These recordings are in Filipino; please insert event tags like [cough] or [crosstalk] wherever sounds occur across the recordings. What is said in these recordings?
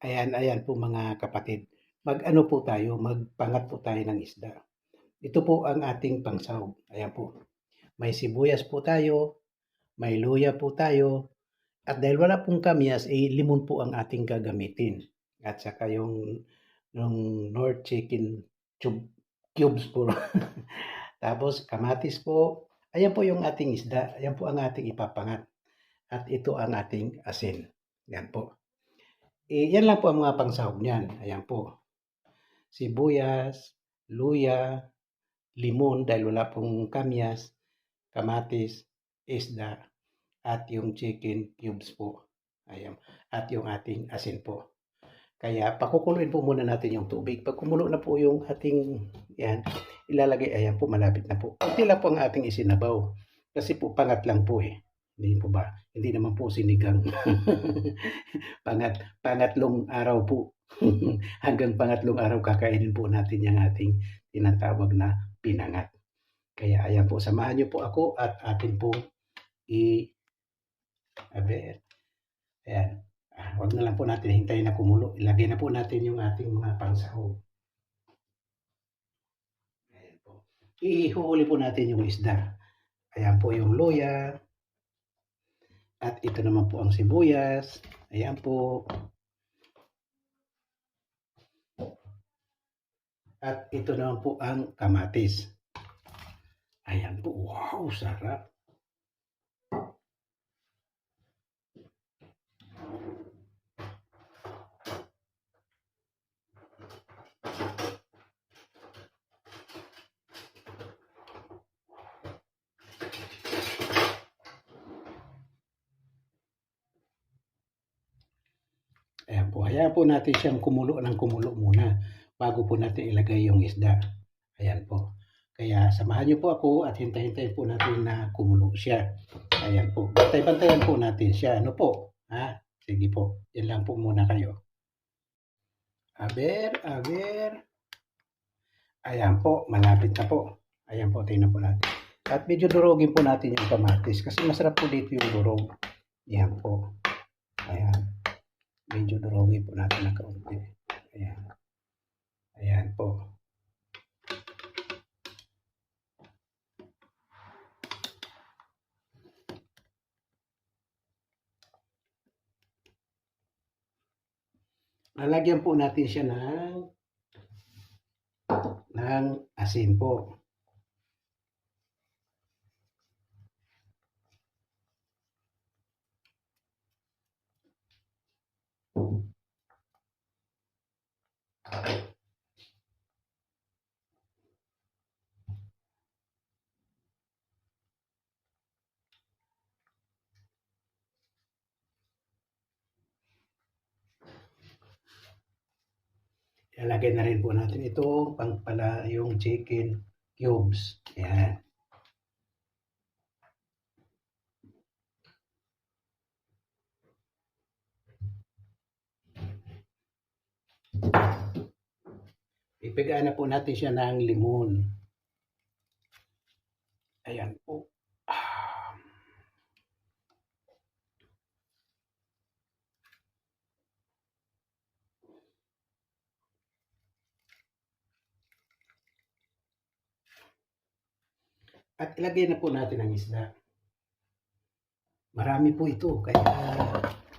Ayan, ayan po mga kapatid. Mag-ano po tayo, magpangat po tayo ng isda. Ito po ang ating pangsahog. Ayan po. May sibuyas po tayo, may luya po tayo, at dahil wala pong kamyas, eh, limon po ang ating gagamitin. At saka yung, yung North Chicken tube, cubes po. [laughs] Tapos kamatis po. Ayan po yung ating isda. Ayan po ang ating ipapangat. At ito ang ating asin. Yan po. Eh, yan lang po ang mga pangsahog niyan. Ayan po. Sibuyas, luya, limon dahil wala pong kamyas, kamatis, isda, at yung chicken cubes po. Ayan. At yung ating asin po. Kaya pakukuluin po muna natin yung tubig. Pag kumulo na po yung ating yan, ilalagay, ayan po, malapit na po. Kunti lang po ang ating isinabaw. Kasi po, pangat lang po eh. Hindi po ba? Hindi naman po sinigang. [laughs] pangat, pangatlong araw po. [laughs] Hanggang pangatlong araw kakainin po natin yung ating tinatawag na pinangat. Kaya ayan po, samahan niyo po ako at atin po i... Aber. Ayan. Ah, wag na lang po natin hintayin na kumulo. Ilagay na po natin yung ating mga pangsahog. Ayan po. Ihuhuli po natin yung isda. Ayan po yung luya. At ito naman po ang sibuyas. Ayan po. At ito naman po ang kamatis. Ayan po. Wow, sarap. Ayan po. Natin siyang kumulo ng kumulo muna bago po natin ilagay yung isda. Ayan po. Kaya samahan niyo po ako at hintay-hintayin po natin na kumulo siya. Ayan po. Bantay-bantayan po natin siya. Ano po? Ha? Sige po. Yan lang po muna kayo. Aber, aber. Ayan po. Malapit na po. Ayan po. Tingnan po natin. At medyo durogin po natin yung kamatis kasi masarap po dito yung durog. Ayan po. Ayan medyo durugin po natin ng kaunti. Ayan. Ayan po. Lalagyan po natin siya ng ng asin po. Ilalagay na rin po natin ito pang pala yung chicken cubes. Ayan. Ipigaan na po natin siya ng limon. Ayan po. Ah. At ilagay na po natin ang isda. Marami po ito. Kaya,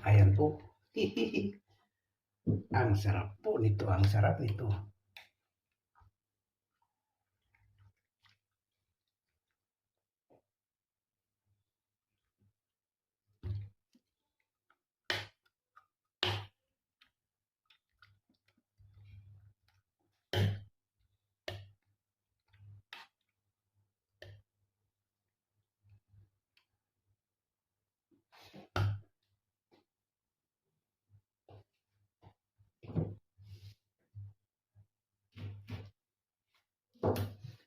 ayan po. [laughs] ang sarap po nito. Ang sarap nito.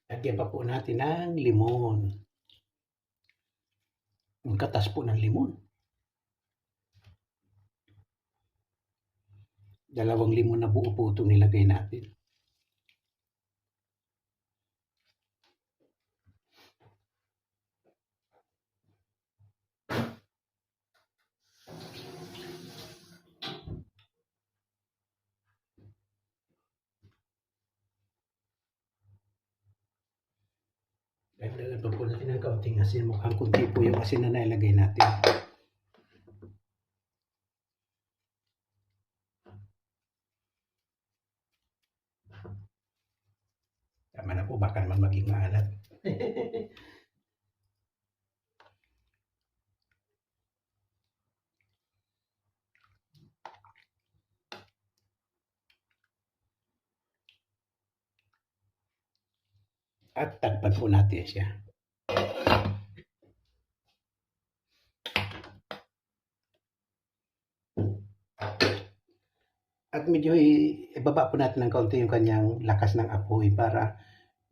Lagyan pa po natin ng limon. Ang katas po ng limon. Dalawang limon na buo po itong nilagay natin. Pa po natin ng kaunting asin. Mukhang kunti po yung asin na nailagay natin. Tama na po, baka naman maging maalat. [laughs] At tagpan po natin siya. At medyo ibaba po natin ng kaunti yung kanyang lakas ng apoy para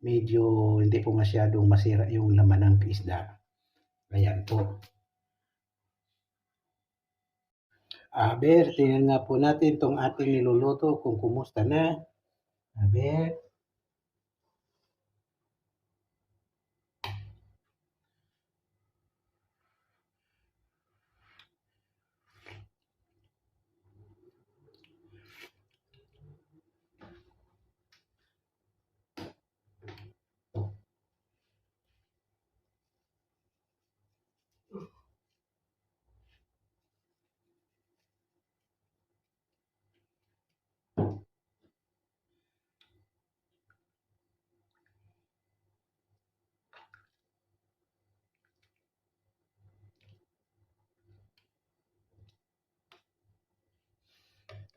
medyo hindi po masyadong masira yung laman ng isda. Ayan po. Aber, tingnan nga po natin tong ating niluluto kung kumusta na. Aber.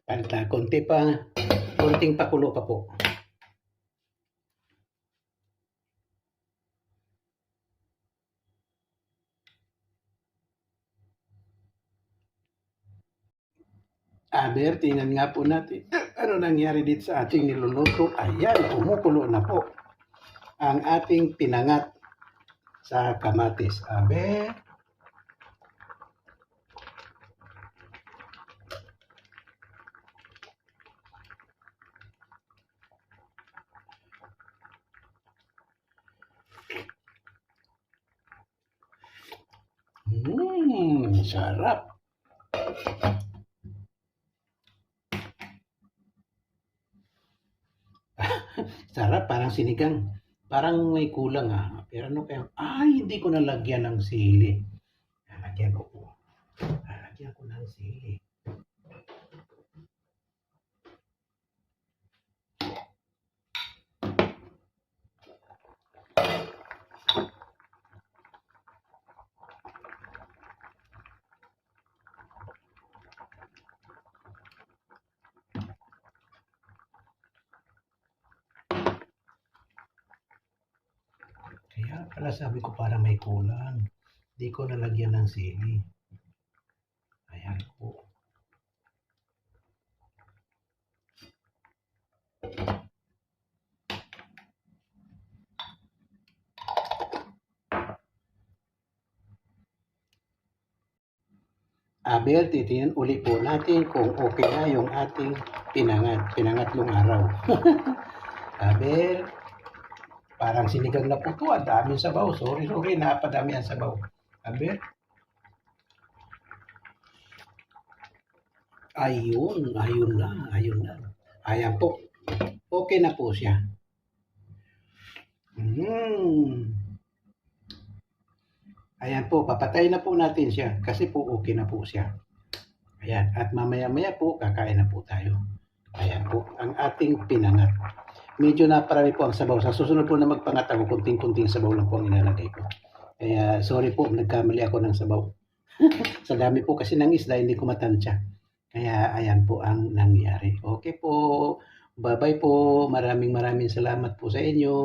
Palta, konti pa, konting pakulo pa po. Aber, tingnan nga po natin. Ano nangyari dito sa ating niluluto? Ayan, kumukulo na po. Ang ating pinangat sa kamatis. Aber, sarap. [laughs] sarap, parang sinigang. Parang may kulang ah. Pero ano kaya? Ay, hindi ko nalagyan ng sili. Lalagyan ko po. Lalagyan ko ng sili. Kaya pala sabi ko parang may kulang. Hindi ko nalagyan ng sili. Ayan po. Abel, titingnan uli po natin kung okay na yung ating pinangat, pinangatlong araw. [laughs] Abel, parang sinigang na po to. Ang daming sabaw. Sorry, sorry. Napadami ang sabaw. Abel. Ayun, ayun na, ayun na. Ayan po. Okay na po siya. Hmm. Ayan po, papatay na po natin siya kasi po okay na po siya. Ayan, at mamaya-maya po kakain na po tayo. Ayan po, ang ating pinangat. Medyo naparami po ang sabaw. Sa susunod po na magpangat ako, kunting-kunting sabaw lang po ang ilalagay ko. Kaya sorry po, nagkamali ako ng sabaw. [laughs] Sa dami po kasi ng isda, hindi ko matansya. Kaya ayan po ang nangyari. Okay po, bye-bye po. Maraming maraming salamat po sa inyo.